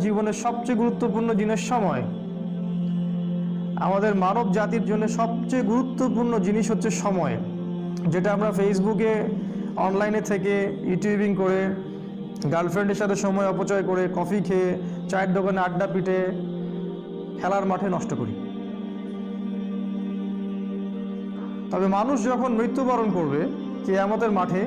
জীবনের সবচেয়ে গুরুত্বপূর্ণ জিনিস সময়। আমাদের মানব জাতির জন্য সবচেয়ে গুরুত্বপূর্ণ জিনিস হচ্ছে সময়। যেটা আমরা ফেসবুকে অনলাইনে থেকে ইউটিউবিং করে গার্লফ্রেন্ডের সাথে সময় অপচয় করে কফি খেয়ে, চায়ের দোকানে আড্ডা পিটে, খেলার মাঠে নষ্ট করি। তবে মানুষ যখন মৃত্যুবরণ করবে, কেয়ামতের মাঠে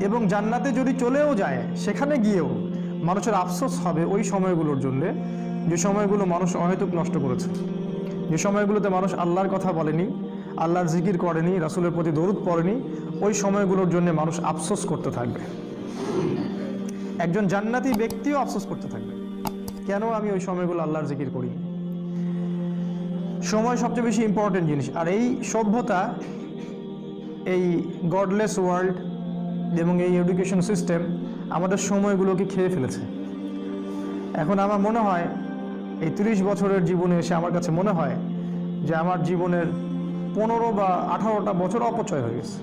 এবং জান্নাতে যদি চলেও যায়, সেখানে গিয়েও মানুষের আফসোস হবে ওই সময়গুলোর জন্যে, যে সময়গুলো মানুষ অহেতুক নষ্ট করেছে। যে সময়গুলোতে মানুষ আল্লাহর কথা বলেনি, আল্লাহর জিকির করেনি, রাসুলের প্রতি দরুদ পড়েনি, ওই সময়গুলোর জন্য মানুষ আফসোস করতে থাকবে। একজন জান্নাতি ব্যক্তিও আফসোস করতে থাকবে। কেন আমি ওই সময়গুলো আল্লাহর জিকির করি? সময় সবচেয়ে বেশি ইম্পর্টেন্ট জিনিস। আর এই সভ্যতা, এই গডলেস ওয়ার্ল্ড এবং এই এডুকেশন সিস্টেম আমাদের সময়গুলোকে খেয়ে ফেলেছে। এখন আমার মনে হয় এই তিরিশ বছরের জীবনে এসে আমার কাছে মনে হয় যে আমার জীবনের পনেরো বা আঠারোটা বছর অপচয় হয়ে গেছে।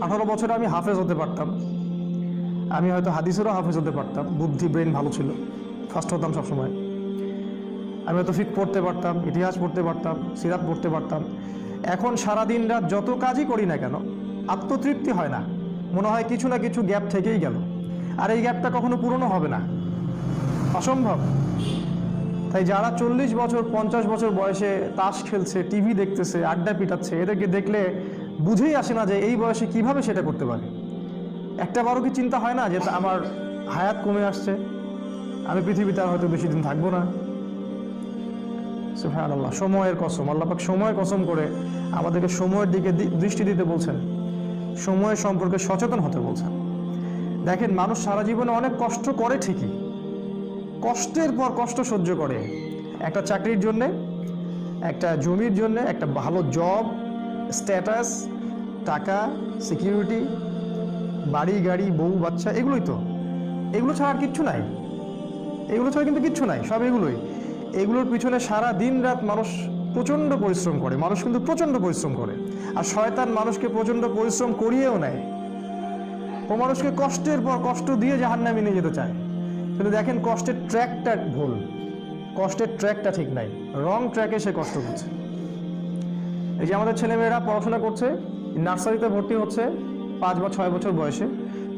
আঠারো বছরে আমি হাফেজ হতে পারতাম। আমি হয়তো হাদিসেরও হাফেজ হতে পারতাম। বুদ্ধি, ব্রেন ভালো ছিল। ফার্স্ট হতাম সবসময়। আমি হয়তো ফিক পড়তে পারতাম, ইতিহাস পড়তে পারতাম, সিরাত পড়তে পারতাম। এখন সারাদিন রাত যত কাজই করি না কেন, আত্মতৃপ্তি হয় না। মনে হয় কিছু না কিছু গ্যাপ থেকেই গেল। আর এই গ্যাপটা কখনো পূরণও হবে না। অসম্ভব। তাই যারা চল্লিশ বছর পঞ্চাশ বছর বয়সে তাস খেলছে টিভি দেখতেছে আড্ডা পিটাচ্ছে এদেরকে দেখলে বুঝেই আসে না যে এই বয়সে কীভাবে সেটা করতে পারে। একটা বারও কি চিন্তা হয় না যে আমার হায়াত কমে আসছে? আমি পৃথিবীতে আর হয়তো বেশি দিন থাকব না। আল্লাহ সময়ের কসম আল্লাপাক সময় কসম করে আমাদেরকে সময়ের দিকে দৃষ্টি দিতে বলছেন। সময় সম্পর্কে সচেতন হতে বলছেন। দেখেন, মানুষ সারা জীবনে অনেক কষ্ট করে ঠিকই। কষ্টের পর কষ্ট সহ্য করে। একটা চাকরির জন্যে, একটা জমির জন্যে, একটা ভালো জব স্ট্যাটাস টাকা সিকিউরিটি বাড়ি, গাড়ি, বউ, বাচ্চা, এগুলোই তো। এগুলো ছাড়া আর কিচ্ছু নাই। এগুলো ছাড়া কিন্তু কিচ্ছু নাই, সব এগুলোই। এগুলোর পিছনে সারা দিন রাত মানুষ প্রচণ্ড পরিশ্রম করে। মানুষ কিন্তু প্রচণ্ড পরিশ্রম করে। আর শয়তান মানুষকে প্রচণ্ড পরিশ্রম করিয়েও নেয়। ও মানুষকে কষ্টের পর কষ্ট দিয়ে জাহান্নামে নিয়ে যেতে চায়। কিন্তু দেখেন, কষ্টের ট্র্যাকটা ভুল। কষ্টের ট্র্যাকটা ঠিক নাই। রং ট্র্যাকে সে কষ্ট করছে। এই যে আমাদের ছেলেমেয়েরা পড়াশোনা করছে, নার্সারিতে ভর্তি হচ্ছে পাঁচ বা ছয় বছর বয়সে।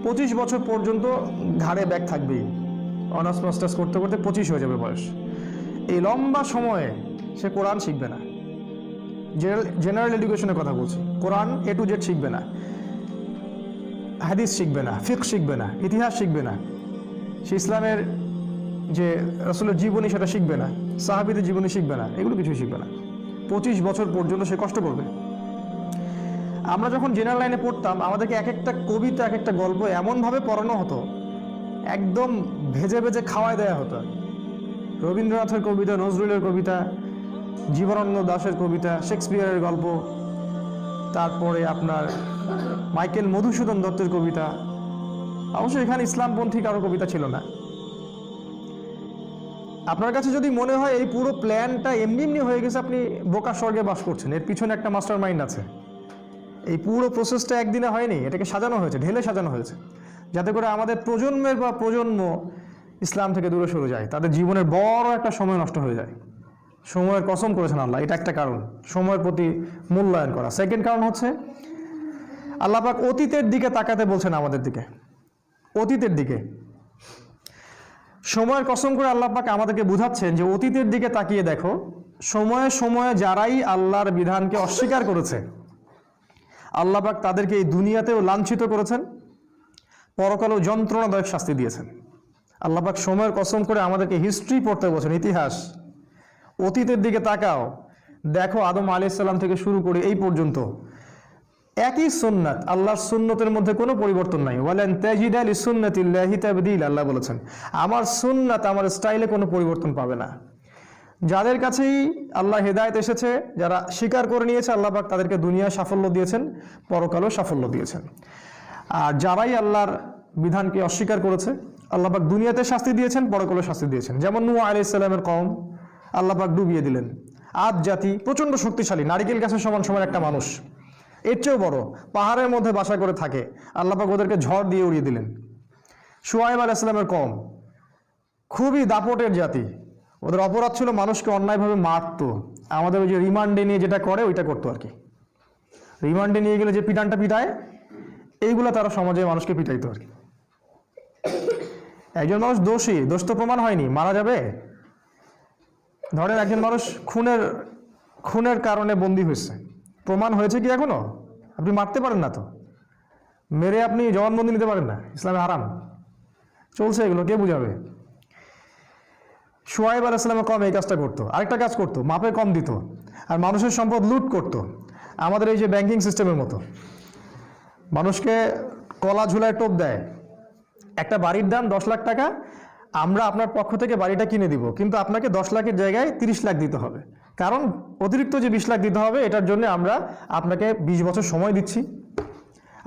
পঁচিশ বছর পর্যন্ত ঘাড়ে ব্যাগ থাকবেই। অনার্স, মাস্টার্স করতে করতে পঁচিশ হয়ে যাবে বয়স। এই লম্বা সময়ে সে কোরআন শিখবে না। জেনারেল জেনারেল এডুকেশনের কথা বলছি। কোরআন এ টু জেড শিখবে না। হাদিস শিখবে না ফিক শিখবে না, ইতিহাস শিখবে না। সে ইসলামের যে আসলে জীবনী সেটা শিখবে না, সাহাবিদের জীবনী শিখবে না, এগুলো কিছুই শিখবে না। পঁচিশ বছর পর্যন্ত সে কষ্ট করবে। আমরা যখন জেনারেল লাইনে পড়তাম, আমাদেরকে এক একটা কবিতা এক একটা গল্প এমনভাবে পড়ানো হতো, একদম ভেজে ভেজে খাওয়াই দেওয়া হতো। রবীন্দ্রনাথের কবিতা, নজরুলের কবিতা জীবনানন্দ দাশের কবিতা, শেক্সপিয়ারের গল্প, তারপরে আপনার মাইকেল মধুসূদন দত্তের কবিতা। অবশ্য এখানে ইসলামপন্থী কারও কবিতা ছিল না। আপনার কাছে যদি মনে হয় এই পুরো প্ল্যানটা এমনি এমনি হয়ে গেছে, আপনি বোকা স্বর্গে বাস করছেন। এর পিছনে একটা মাস্টার মাইন্ড আছে। এই পুরো প্রসেসটা একদিনে হয়নি, এটাকে সাজানো হয়েছে, ঢেলে সাজানো হয়েছে। যাতে করে আমাদের প্রজন্মের বা প্রজন্ম ইসলাম থেকে দূরে সরে যায়। তাদের জীবনের বড় একটা সময় নষ্ট হয়ে যায়। সময়ের কসম করেছেন আল্লাহ, এটা একটা কারণ, সময়ের প্রতি মূল্যায়ন করা। সেকেন্ড কারণ হচ্ছে, আল্লাহ পাক অতীতের দিকে তাকাতে বলছেন আমাদের দিকে। অতীতের দিকে। সময়ের কসম করে আল্লাহ পাক আমাদেরকে বুঝাচ্ছেন যে অতীতের দিকে তাকিয়ে দেখো, সময়ে সময়ে যারাই আল্লাহর বিধানকে অস্বীকার করেছে, আল্লাহ পাক তাদেরকে এই দুনিয়াতেও লাঞ্ছিত করেছেন, পরকালেও যন্ত্রণাদায়ক শাস্তি দিয়েছেন। আল্লাহ পাক সময়ের কসম করে আমাদেরকে হিস্ট্রি পড়তে বলছেন, ইতিহাস। অতীতের দিকে তাকাও। দেখো আদম আলাইসাল্লাম থেকে শুরু করে এই পর্যন্ত। একই সুন্নাত, আল্লাহর সুন্নতের মধ্যে কোনো পরিবর্তন নাই। বলেন তাজিদ আলী তাবদিল, আল্লাহ বলেছেন। আমার সুন্নাত, আমার স্টাইলে কোনো পরিবর্তন পাবে না। যাদের কাছেই আল্লাহ হেদায়েত এসেছে, যারা স্বীকার করে নিয়েছে, আল্লাহ পাক তাদেরকে দুনিয়ায় সাফল্য দিয়েছেন, পরকালেও সাফল্য দিয়েছেন। আর যারাই আল্লাহর বিধানকে অস্বীকার করেছে, আল্লাহ পাক দুনিয়াতে শাস্তি দিয়েছেন, পরকালেও শাস্তি দিয়েছেন। যেমন নূ আলি ইসলামের কম আল্লাহ পাক ডুবিয়ে দিলেন। আদ জাতি প্রচণ্ড শক্তিশালী, নারিকেল গাছের সমান সমান একটা মানুষ। এর চেয়েও বড়, পাহাড়ের মধ্যে বাসা করে থাকে, আল্লাহ পাক ওদেরকে ঝড় দিয়ে উড়িয়ে দিলেন। সুয়াইব আল ইসলামের কম খুবই দাপটের জাতি। ওদের অপরাধ ছিল মানুষকে অন্যায়ভাবে মারতো। আমাদের ওই যে রিমান্ডে নিয়ে যেটা করে, ওইটা করতো আর কি। রিমান্ডে নিয়ে গেলে যে পিটানটা পিটায়, এইগুলো তারা সমাজে মানুষকে পিটাইতো আর কি। একজন মানুষ দোষী, দোষ তো প্রমাণ হয়নি, মারা যাবে? ধরেন একজন মানুষ খুনের খুনের কারণে বন্দী হয়েছে। প্রমাণ হয়েছে কি এখনও? আপনি মারতে পারেন না তো। মেরে আপনি জবানবন্দি নিতে পারেন না। ইসলামে আরাম চলছে এগুলো, কে বুঝাবে? সোয়াইব আল ইসলামে কম এই কাজটা করতো। আরেকটা কাজ করতো, মাপে কম দিত। আর মানুষের সম্পদ লুট করতো। আমাদের এই যে ব্যাংকিং সিস্টেমের মতো। মানুষকে কলা ঝুলায় টোপ দেয়। একটা বাড়ির দাম দশ লাখ টাকা আমরা আপনার পক্ষ থেকে বাড়িটা কিনে দিব, কিন্তু আপনাকে দশ লাখের জায়গায় তিরিশ লাখ দিতে হবে। কারণ অতিরিক্ত যে বিশ লাখ দিতে হবে, এটার জন্য আমরা আপনাকে বিশ বছর সময় দিচ্ছি।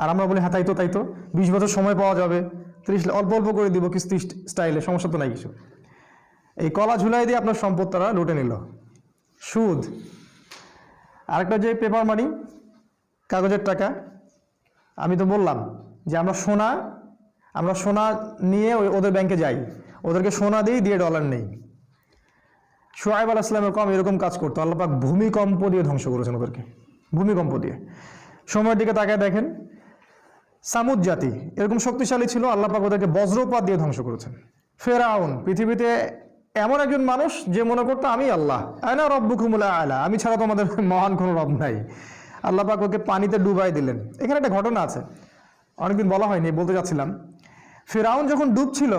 আর আমরা বলি হ্যাঁ তাই তো তাই তো। বিশ বছর সময় পাওয়া যাবে। তিরিশ অল্প অল্প করে দিব কিস্তি স্টাইলে সমস্যা তো নাই কিছু। এই কলা ঝুলাই দিয়ে আপনার সম্পদ তারা লুটে নিল। সুদ। আরেকটা যে পেপার মানি কাগজের টাকা, আমি তো বললাম যে আমরা সোনা আমরা সোনা নিয়ে ওদের ব্যাংকে যাই। ওদেরকে সোনা দিই, দিয়ে ডলার নেই। সোহাইব আল ইসলামের কম এরকম কাজ করতো। আল্লাপাক ভূমিকম্প দিয়ে ধ্বংস করেছেন ওদেরকে। ভূমিকম্প দিয়ে। সময়ের দিকে তাকায় দেখেন, সামুদ জাতি এরকম শক্তিশালী ছিল আল্লাপাক ওদেরকে বজ্রপাত দিয়ে ধ্বংস করেছেন। ফেরাউন, পৃথিবীতে এমন একজন মানুষ যে মনে করতো, আমি আল্লাহ। আয়না রব্বুকুমুলা আলা। আমি ছাড়া তোমাদের মহান কোনো রব নাই। আল্লাপাক ওকে পানিতে ডুবাই দিলেন। এখানে একটা ঘটনা আছে। অনেকদিন বলা হয়নি, বলতে যাচ্ছিলাম। ফেরাউন যখন ডুবছিল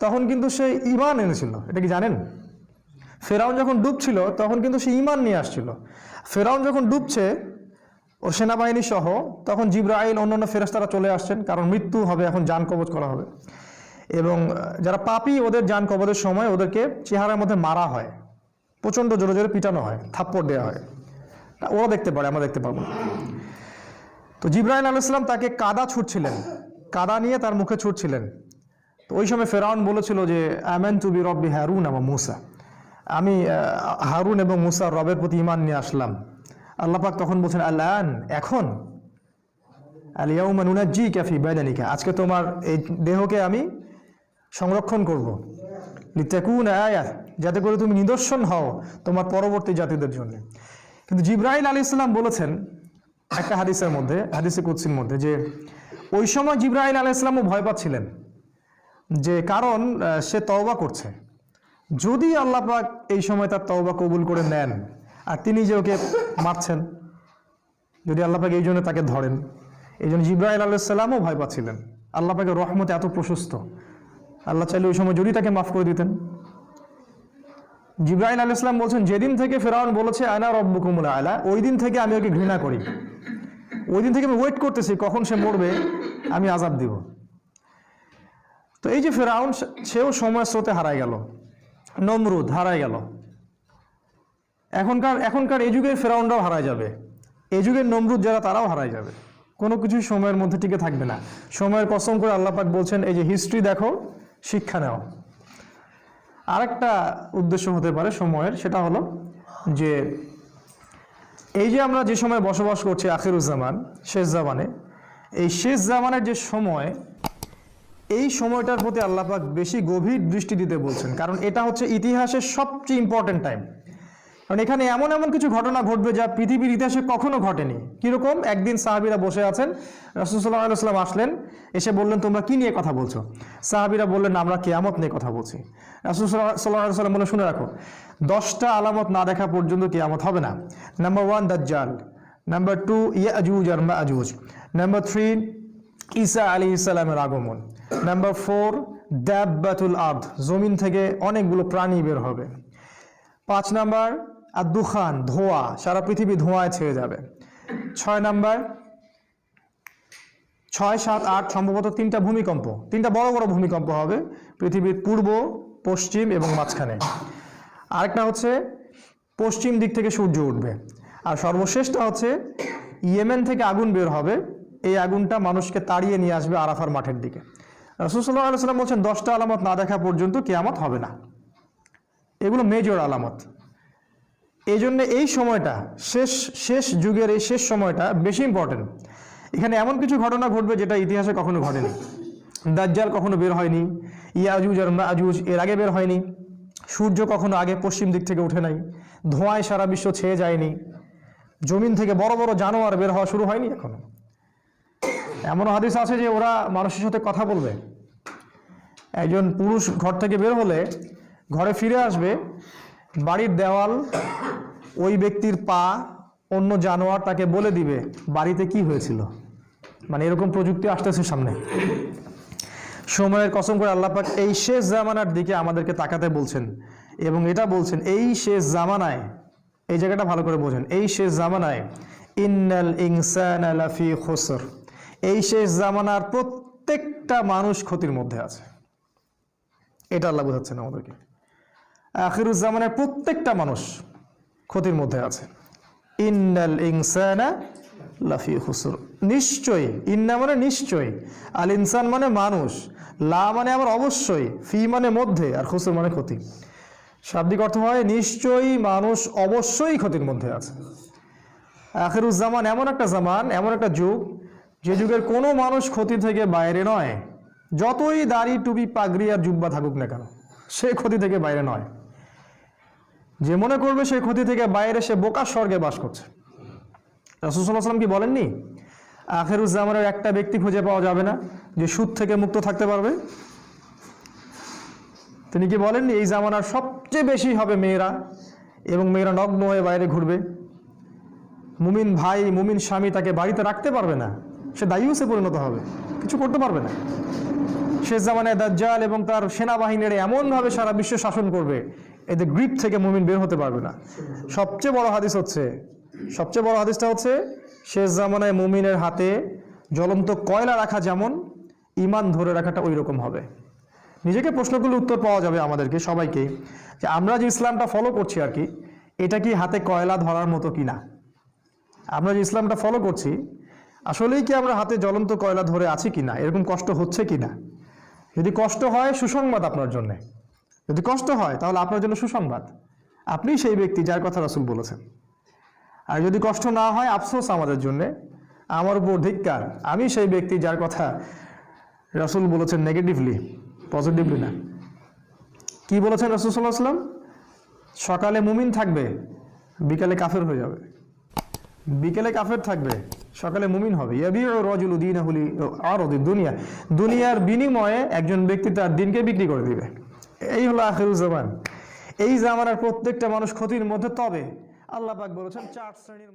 তখন কিন্তু সে ইমান এনেছিল। এটা কি জানেন? ফেরাউন যখন ডুবছিল, তখন কিন্তু সে ইমান নিয়ে আসছিল। ফেরাউন যখন ডুবছে, ও সেনাবাহিনী সহ, তখন জিব্রাইল, অন্যান্য ফেরেস্তারা চলে আসছেন, কারণ মৃত্যু হবে, এখন যান কবজ করা হবে। এবং যারা পাপি, ওদের যান কবজের সময় ওদেরকে চেহারার মধ্যে মারা হয়। প্রচণ্ড জোরে জোরে পিটানো হয়, থাপ্পড় দেওয়া হয়। ওরা দেখতে পারে, আমরা দেখতে পাবো। তো জিব্রাইল আলাইসালাম তাকে কাদা ছুটছিলেন কাদা নিয়ে তার মুখে ছুটছিলেন তো ওই সময় ফেরাউন বলেছিল যে আমেন টু বি রব্বি হারুন এবং মুসা। আমি হারুন এবং মুসার রবের প্রতি ইমান নিয়ে আসলাম। আল্লাহ পাক তখন বলছেন আল্লাহ এখন? আলিয়াউমানুনা জি ক্যাফি বেদানিকা। আজকে তোমার এই দেহকে আমি সংরক্ষণ করব। লিতাকুন আয়া যাতে করে তুমি নিদর্শন হও তোমার পরবর্তী জাতিদের জন্য। কিন্তু জিব্রাহিল আলী ইসলাম বলেছেন একটা হাদিসের মধ্যে, হাদিসে কুৎসির মধ্যে যে, ওই সময় জিব্রাহিল আলী ইসলামও ভয় পাচ্ছিলেন। যে কারণ সে তওবা করছে। যদি আল্লাহ পাক এই সময় তার তওবা কবুল করে নেন, আর তিনি যে ওকে মারছেন, যদি আল্লাহ পাক এই জন্য তাকে ধরেন, এই জন্য জিব্রাহিল আলাইসাল্লামও ভয় পাচ্ছিলেন। আল্লাহ পাকের রহমতে এত প্রশস্ত। আল্লাহ চাইলে ওই সময় যদি তাকে মাফ করে দিতেন। জিব্রাহিল আল ইসলাম বলছেন, যেদিন থেকে ফেরাউন বলেছে আয়না রব্বুকুমুল আয়লা ওই দিন থেকে আমি ওকে ঘৃণা করি। ওই দিন থেকে আমি ওয়েট করতেছি কখন সে মরবে, আমি আজাদ দিব। এই যে ফেরাউন সেও সময় স্রোতে হারায় গেল। নমরুদ হারায় গেল। এখনকার এখনকার এই যুগের ফেরাউনরাও হারায় যাবে। এই যুগের নমরুদ যারা, তারাও হারায় যাবে। কোনো কিছুই সময়ের মধ্যে টিকে থাকবে না। সময়ের কসম করে আল্লাহ পাক বলছেন, এই যে হিস্ট্রি দেখো, শিক্ষা নাও। আরেকটা উদ্দেশ্য হতে পারে সময়ের, সেটা হলো যে এই যে আমরা যে সময় বসবাস করছি আখিরুজ্জামান, শেষ জামানে, এই শেষ জামানের যে সময় এই সময়টার প্রতি আল্লাহ পাক বেশি গভীর দৃষ্টি দিতে বলছেন। কারণ এটা হচ্ছে ইতিহাসের সবচেয়ে ইম্পর্টেন্ট টাইম কারণ এখানে এমন এমন কিছু ঘটনা ঘটবে যা পৃথিবীর ইতিহাসে কখনো ঘটেনি। কীরকম? একদিন সাহাবিরা বসে আছেন রসুল্লাহ আলাইসাল্লাম আসলেন, এসে বললেন, তোমরা কি নিয়ে কথা বলছো? সাহাবিরা বললেন, আমরা কেয়ামত নিয়ে কথা বলছি। রসুল্লাহ সাল্লাম বলে শুনে রাখো, দশটা আলামত না দেখা পর্যন্ত কেয়ামত হবে না। নাম্বার ওয়ান দাজ্জাল নাম্বার টু ইয়াজুজ আর মাজুজ। নাম্বার থ্রি ঈসা আলী ইসালামের আগমন। নাম্বার ফোর দাব্বাতুল আর্দ জমিন থেকে অনেকগুলো প্রাণী বের হবে। পাঁচ নাম্বার আর দুখান ধোঁয়া, সারা পৃথিবী ধোঁয়ায় ছেয়ে যাবে। ছয় নাম্বার, ছয়, সাত, আট, সম্ভবত তিনটা ভূমিকম্প। তিনটা বড় বড় ভূমিকম্প হবে পৃথিবীর পূর্ব, পশ্চিম এবং মাঝখানে। আরেকটা হচ্ছে, পশ্চিম দিক থেকে সূর্য উঠবে। আর সর্বশেষটা হচ্ছে, ইয়েমেন থেকে আগুন বের হবে। এই আগুনটা মানুষকে তাড়িয়ে নিয়ে আসবে আরাফার মাঠের দিকে। রসুল্লাহ আলাইসাল্লাম বলছেন, দশটা আলামত না দেখা পর্যন্ত কেয়ামত হবে না। এগুলো মেজর আলামত। এই জন্য এই সময়টা, শেষ শেষ যুগের এই শেষ সময়টা বেশি ইম্পর্টেন্ট এখানে এমন কিছু ঘটনা ঘটবে যেটা ইতিহাসে কখনো ঘটেনি। দাজ্জাল কখনো বের হয়নি, ইয়াজুজ আর মাজুজ এর আগে বের হয়নি, সূর্য কখনো আগে পশ্চিম দিক থেকে উঠে নাই, ধোঁয়ায় সারা বিশ্ব ছেয়ে যায়নি, জমিন থেকে বড় বড় জানোয়ার বের হওয়া শুরু হয়নি এখনও। এমন হাদিস আছে যে ওরা মানুষের সাথে কথা বলবে। একজন পুরুষ ঘর থেকে বের হলে ঘরে ফিরে আসবে, বাড়ির দেওয়াল, ওই ব্যক্তির পা, অন্য জানোয়ার তাকে বলে দিবে, বাড়িতে কি হয়েছিল? মানে এরকম প্রযুক্তি আসতেছে সামনে। সময়ের কসম করে আল্লাহ পাক এই শেষ জামানার দিকে আমাদেরকে তাকাতে বলছেন এবং এটা বলছেন, এই শেষ জামানায়, এই জায়গাটা ভালো করে বোঝেন, এই শেষ জামানায়, ইন্নাল ইনসান লাফি খুসর। এই শেষ জামানার প্রত্যেকটা মানুষ ক্ষতির মধ্যে আছে। এটা আল্লাহ বোঝাচ্ছেন আমাদেরকে। আখিরুজ্জামানের প্রত্যেকটা মানুষ ক্ষতির মধ্যে আছে। ইন্নাল ইনসানা লাফি খুসর। নিশ্চয়ই, ইন্না মানে নিশ্চয়ই, আল ইনসান মানে মানুষ, লা মানে আবার অবশ্যই, ফি মানে মধ্যে, আর খুসর মানে ক্ষতি। শাব্দিক অর্থ হয় নিশ্চয়ই মানুষ অবশ্যই ক্ষতির মধ্যে আছে। আখিরুজ্জামান এমন একটা জামান, এমন একটা যুগ যে যুগের কোনো মানুষ ক্ষতি থেকে বাইরে নয়, যতই দাড়ি, টুপি, পাগড়ি আর জুব্বা থাকুক না কেন, সে ক্ষতি থেকে বাইরে নয়। যে মনে করবে সে ক্ষতি থেকে বাইরে, সে বোকার স্বর্গে বাস করছে। রসুল্লাহ কি বলেননি? আখেরুজ্জামানের একটা ব্যক্তি খুঁজে পাওয়া যাবে না যে সুদ থেকে মুক্ত থাকতে পারবে? তিনি কি বলেননি, এই জামানার সবচেয়ে বেশি হবে মেয়েরা এবং মেয়েরা নগ্ন হয়ে বাইরে ঘুরবে? মুমিন ভাই, মুমিন স্বামী তাকে বাড়িতে রাখতে পারবে না? সে দায়ুসে পরিণত হবে। কিছু করতে পারবে না। শেষ জামানায় দাজ্জাল এবং তার সেনাবাহিনীর এমনভাবে সারা বিশ্ব শাসন করবে এদের গ্রিপ থেকে মুমিন বের হতে পারবে না। সবচেয়ে বড় হাদিস হচ্ছে, সবচেয়ে বড় হাদিসটা হচ্ছে, শেষ জামানায় মুমিনের হাতে জ্বলন্ত কয়লা রাখা যেমন ইমান ধরে রাখাটা ওই রকম হবে। নিজেকে প্রশ্নগুলো উত্তর পাওয়া যাবে আমাদেরকে, সবাইকে, যে আমরা যে ইসলামটা ফলো করছি আর কি, এটা কি হাতে কয়লা ধরার মতো কি না আমরা যে ইসলামটা ফলো করছি আসলেই কি আমরা হাতে জ্বলন্ত কয়লা ধরে আছি কি না এরকম কষ্ট হচ্ছে কি না যদি কষ্ট হয়, সুসংবাদ আপনার জন্য। যদি কষ্ট হয়, তাহলে আপনার জন্য সুসংবাদ। আপনি সেই ব্যক্তি যার কথা রাসুল বলেছেন। আর যদি কষ্ট না হয়, আফসোস আমাদের জন্য। আমার উপর ধিক্কার। আমি সেই ব্যক্তি যার কথা রাসুল বলেছেন নেগেটিভলি পজিটিভলি না। কি বলেছেন রাসুল সাল্লাহ সাল্লাম সকালে মুমিন থাকবে, বিকালে কাফের হয়ে যাবে। বিকেলে কাফের থাকবে সকালে মুমিন হবে। আরদি দুনিয়া। দুনিয়ার বিনিময়ে একজন ব্যক্তি তার দিনকে বিক্রি করে দিবে। এই হলো আখিরুজ জামান। এই জামানার প্রত্যেকটা মানুষ ক্ষতির মধ্যে তবে। আল্লাহ পাক বলেছেন, চার শ্রেণির